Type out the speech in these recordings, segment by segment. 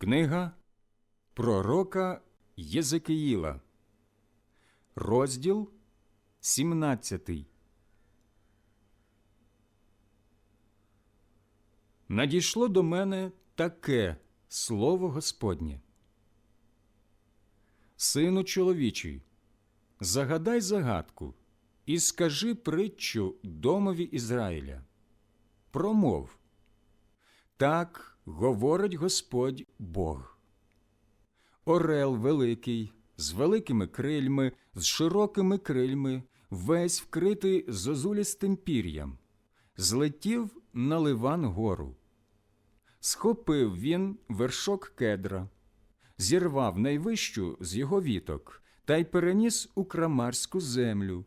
Книга Пророка Єзекиїла, розділ 17. Надійшло до мене таке слово Господнє. Сину чоловічий, загадай загадку і скажи притчу домові Ізраїля. Промов. Так говорить Господь Бог. Орел великий, з великими крильми, з широкими крильми, весь вкритий зозулістим пір'ям, злетів на Ливан гору. Схопив він вершок кедра, зірвав найвищу з його віток та й переніс у крамарську землю,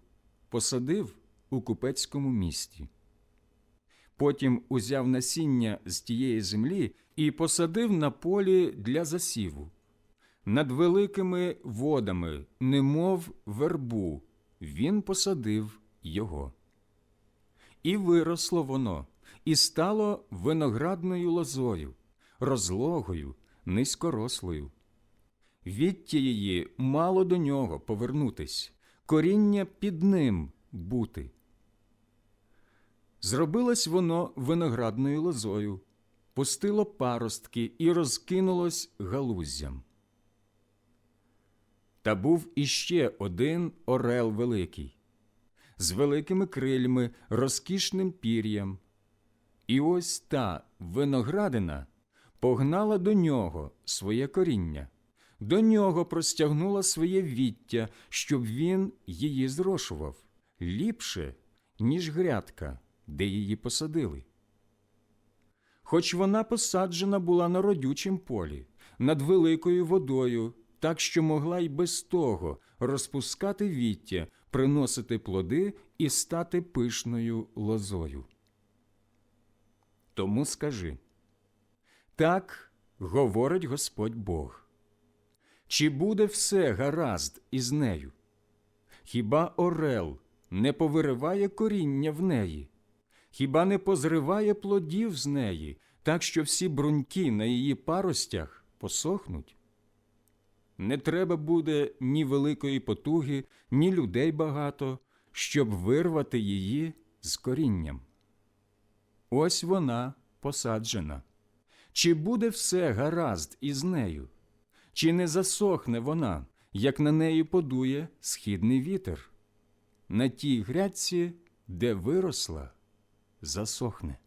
посадив у купецькому місті. Потім узяв насіння з тієї землі і посадив на полі для засіву. Над великими водами, немов вербу, він посадив його. І виросло воно, і стало виноградною лозою, розлогою, низькорослою. Відтя її мало до нього повернутись, коріння під ним бути. Зробилось воно виноградною лозою, пустило паростки і розкинулось галуздям. Та був іще один орел великий, з великими крильми, розкішним пір'ям. І ось та виноградина погнала до нього своє коріння, до нього простягнула своє віття, щоб він її зрошував ліпше, ніж грядка, де її посадили. Хоч вона посаджена була на родючім полі, над великою водою, так що могла й без того розпускати віття, приносити плоди і стати пишною лозою. Тому скажи так говорить Господь Бог. Чи буде все гаразд із нею? Хіба орел не повириває коріння в неї? Хіба не позриває плодів з неї, так що всі бруньки на її паростях посохнуть? Не треба буде ні великої потуги, ні людей багато, щоб вирвати її з корінням. Ось вона посаджена. Чи буде все гаразд із нею? Чи не засохне вона, як на неї подує східний вітер? На тій грядці, де виросла, засохне.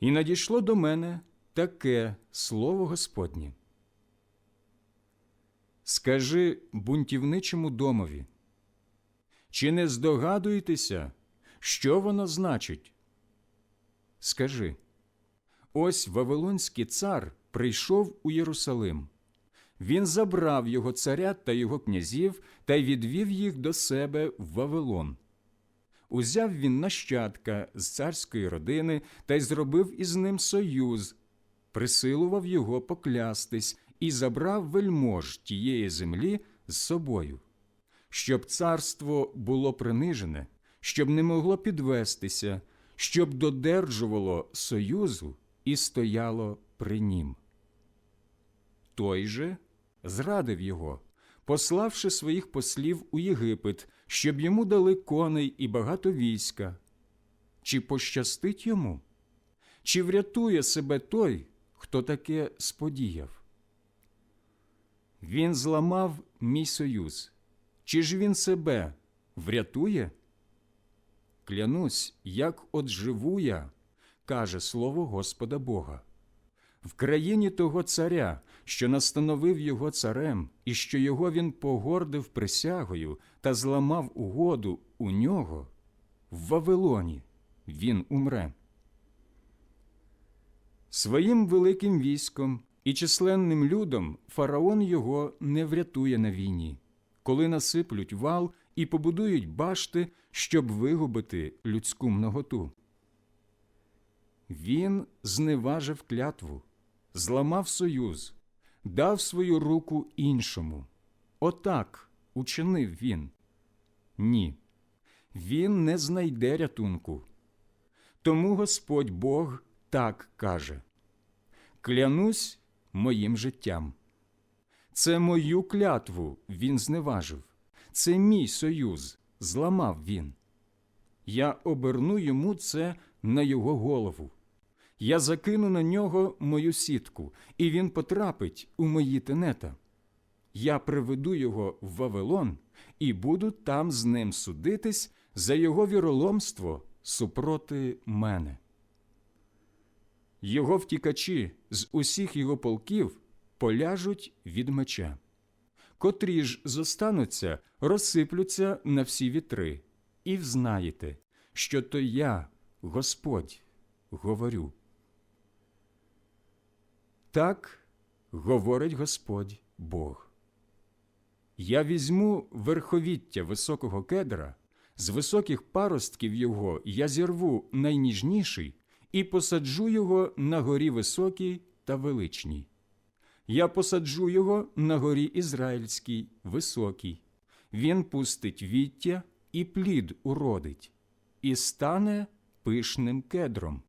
І надійшло до мене таке слово Господнє. Скажи бунтівничому домові, чи не здогадуєтеся, що воно значить? Скажи ось Вавилонський цар прийшов у Єрусалим. Він забрав його царя та його князів та й відвів їх до себе в Вавилон. Узяв він нащадка з царської родини та й зробив із ним союз, присилував його поклястись і забрав вельмож тієї землі з собою, щоб царство було принижене, щоб не могло підвестися, щоб додержувало союзу і стояло при нім. Той же зрадив його, пославши своїх послів у Єгипет, щоб йому дали коней і багато війська. Чи пощастить йому? Чи врятує себе той, хто таке сподіяв? Він зламав мій союз. Чи ж він себе врятує? Клянусь, як от живу я, каже слово Господа Бога. В країні того царя, що настановив його царем, і що його він погордив присягою та зламав угоду у нього, в Вавилоні він умре. Своїм великим військом і численним людом фараон його не врятує на війні, коли насиплють вал і побудують башти, щоб вигубити людську многоту. Він зневажив клятву, зламав союз, дав свою руку іншому. Отак учинив він. Ні, він не знайде рятунку. Тому Господь Бог так каже Клянусь моїм життям. Це мою клятву він зневажив, це мій союз, зламав він. Я оберну йому це на його голову. Я закину на нього мою сітку, і він потрапить у мої тенета. Я приведу його в Вавилон і буду там з ним судитись за його віроломство супроти мене. Його втікачі з усіх його полків поляжуть від меча. Котрі ж зостануться, розсиплються на всі вітри, і взнаєте, що то я, Господь, говорю. Так говорить Господь Бог. Я візьму верховіття високого кедра, з високих паростків його я зірву найніжніший і посаджу його на горі високій та величній. Я посаджу його на горі Ізраїльській високій. Він пустить віття і плід уродить, і стане пишним кедром,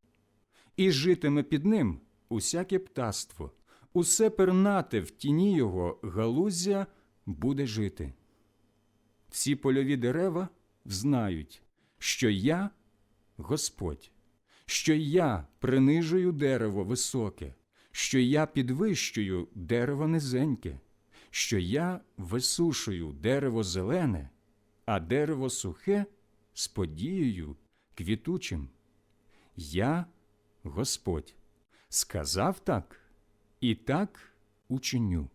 і житиме під ним усяке птаство, усе пернате в тіні його галуздя буде жити. Всі польові дерева взнають, що я Господь, що я принижую дерево високе, що я підвищую дерево низеньке, що я висушую дерево зелене, а дерево сухе з подією квітучим. Я Господь сказав так і так учиню.